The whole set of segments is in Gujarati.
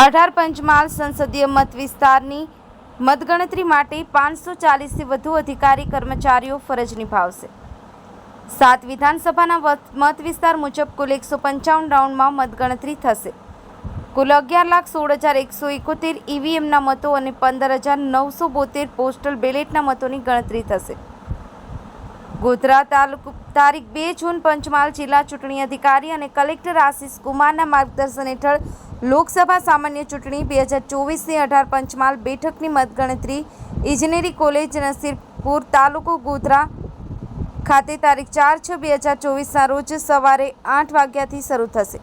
અઢાર પંચમહાલ સંસદીય મત વિસ્તારની મતગણતરી માટે પાંચસો ચાલીસથી વધુ અધિકારી કર્મચારીઓ ફરજ નિભાવશે. સાત વિધાનસભાના મત વિસ્તાર મુજબ કુલ એકસો પંચાવન રાઉન્ડમાં મતગણતરી થશે. કુલ અગિયાર લાખ સોળ હજાર એકસો એકોતેર ઈવીએમના મતો અને પંદર હજાર નવસો બોતેર પોસ્ટલ બેલેટના મતોની ગણતરી થશે. ગોધરા તાલુકો, તારીખ બે જૂન પંચમહાલ જિલ્લા ચૂંટણી અધિકારી અને કલેક્ટર આશિષ કુમારના માર્ગદર્શન હેઠળ લોકસભા સામાન્ય ચૂંટણી બે હજાર ચોવીસની અઢાર પંચમહાલ બેઠકની મતગણતરી ઇજનેરી કોલેજ નસીરપુર તાલુકો ગોધરા ખાતે તારીખ ચાર છ બે હજાર ચોવીસના રોજ સવારે આઠ વાગ્યાથી શરૂ થશે.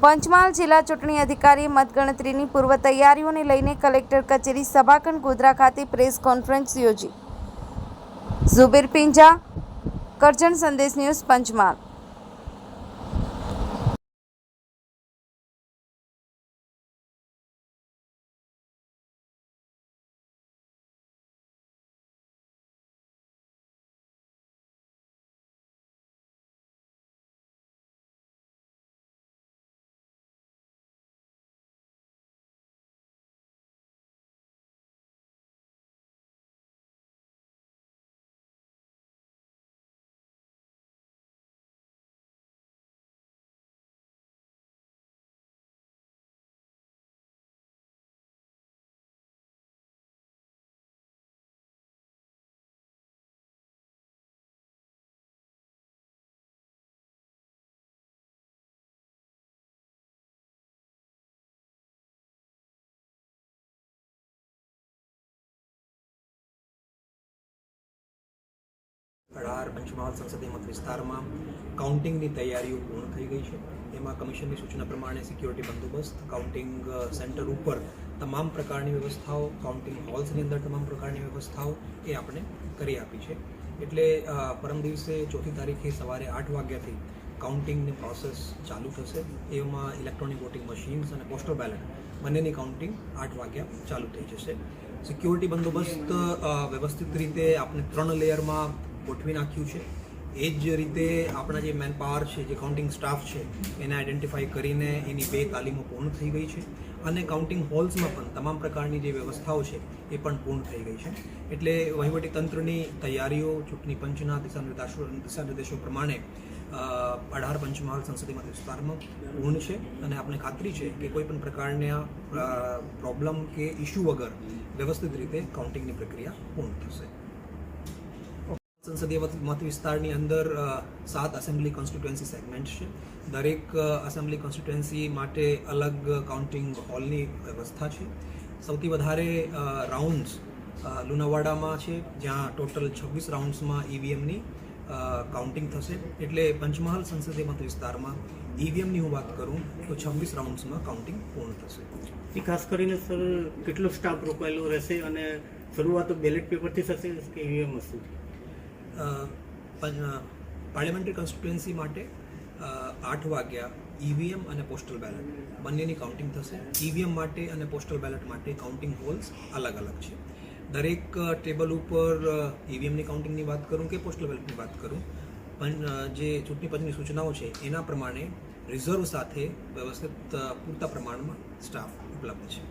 પંચમહાલ જિલ્લા ચૂંટણી અધિકારીએ મતગણતરીની પૂર્વ તૈયારીઓને લઈને કલેક્ટર કચેરી સભાખંડ ગોધરા ખાતે પ્રેસ કોન્ફરન્સ યોજી. ઝુબેર પિંજા, કરજણ સંદેશ ન્યૂઝ પંચમહાલ. અઢાર પંચમહાલ સંસદીય મત વિસ્તારમાં કાઉન્ટિંગની તૈયારીઓ પૂર્ણ થઈ ગઈ છે. એમાં કમિશનની સૂચના પ્રમાણે સિક્યોરિટી બંદોબસ્ત કાઉન્ટિંગ સેન્ટર ઉપર તમામ પ્રકારની વ્યવસ્થાઓ કાઉન્ટિંગ હોલ્સની અંદર તમામ પ્રકારની વ્યવસ્થાઓ એ આપણે કરી આપી છે. એટલે પરમ દિવસે ચોથી તારીખે સવારે આઠ વાગ્યાથી કાઉન્ટિંગની પ્રોસેસ ચાલુ થશે. એમાં ઇલેક્ટ્રોનિક વોટિંગ મશીન્સ અને પોસ્ટલ બેલેટ બંનેની કાઉન્ટિંગ આઠ વાગ્યા ચાલુ થઈ જશે. સિક્યોરિટી બંદોબસ્ત વ્યવસ્થિત રીતે આપણે ત્રણ લેયરમાં ગોઠવી નાખ્યું છે. એ જ રીતે આપણા જે મેન પાવર છે, જે કાઉન્ટિંગ સ્ટાફ છે, એને આઈડેન્ટિફાઈ કરીને એની બે તાલીમો પૂર્ણ થઈ ગઈ છે અને કાઉન્ટિંગ હોલ્સમાં પણ તમામ પ્રકારની જે વ્યવસ્થાઓ છે, એ પણ પૂર્ણ થઈ ગઈ છે. એટલે વહીવટી તંત્રની તૈયારીઓ, ચૂંટણી પંચના દિશાનિર્દેશો દિશાનિર્દેશો દિશા નિર્દેશો પ્રમાણે અઢાર પંચમહાલ સંસદીય વિસ્તારમાં પૂર્ણ છે અને આપણે ખાતરી છે કે કોઈ પણ પ્રકારના પ્રોબ્લેમ કે ઇસ્યુ વગર વ્યવસ્થિત રીતે કાઉન્ટિંગની પ્રક્રિયા પૂર્ણ થશે. સંસદીય મત વિસ્તારની અંદર સાત એસેમ્બલી કોન્સ્ટિટ્યુએન્સી સેગમેન્ટ છે. દરેક એસેમ્બલી કોન્સ્ટિટ્યુએન્સી માટે અલગ કાઉન્ટિંગ હોલની વ્યવસ્થા છે. સૌથી વધારે રાઉન્ડ્સ લુણાવાડામાં છે, જ્યાં ટોટલ છવ્વીસ રાઉન્ડ્સમાં ઈવીએમની કાઉન્ટિંગ થશે. એટલે પંચમહાલ સંસદીય મત વિસ્તારમાં ઈવીએમની હું વાત કરું, તો છવ્વીસ રાઉન્ડ્સમાં કાઉન્ટિંગ પૂર્ણ થશે. એ ખાસ કરીને, સર, કેટલો સ્ટાફ રોકાયેલો રહેશે અને શરૂઆત બેલેટ પેપરથી થશે કે ઈવીએમ હશે? પાર્લિમેન્ટરી કોન્સ્ટિટ્યુએન્સી માટે આઠ વાગ્યા ઈવીએમ અને પોસ્ટલ બેલેટ બંનેની કાઉન્ટિંગ થશે. ઈવીએમ માટે અને પોસ્ટલ બેલેટ માટે કાઉન્ટિંગ હોલ્સ અલગ અલગ છે. દરેક ટેબલ ઉપર ઈવીએમની કાઉન્ટિંગની વાત કરું કે પોસ્ટલ બેલેટની વાત કરું? પણ જે ચૂંટણી પંચની સૂચનાઓ છે, એના પ્રમાણે રિઝર્વ સાથે વ્યવસ્થિત પૂરતા પ્રમાણમાં સ્ટાફ ઉપલબ્ધ છે.